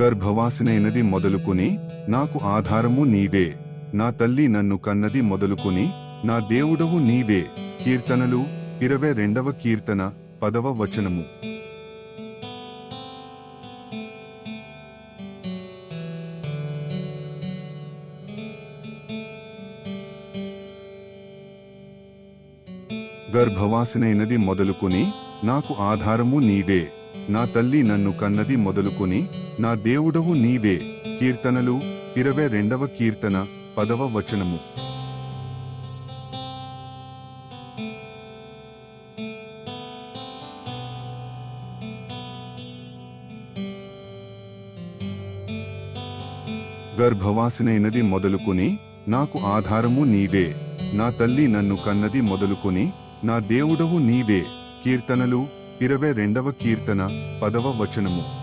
గర్భవాసినైనది మొదలుకుని నాకు ఆధారము నీవే. నా తల్లి నన్ను కన్నది మొదలుకుని నా దేవుడవు నీవే. కీర్తనలు ఇరవై రెండవ కీర్తన పదవ వచనము. గర్భవాసినైనది మొదలుకుని నాకు ఆధారము నీవే. నా తల్లి నన్ను కన్నది మొదలుకుని నా దేవుడవు నీవే కీర్తనలు ఇరవై రెండవ కీర్తన పదవ వచనము. గర్భవాసినైనది మొదలుకుని నాకు ఆధారము నీవే. నా తల్లి నన్ను కన్నది మొదలుకుని నా దేవుడవు నీవే కీర్తనలు ఇరవై రెండవ కీర్తన పదవ వచనము.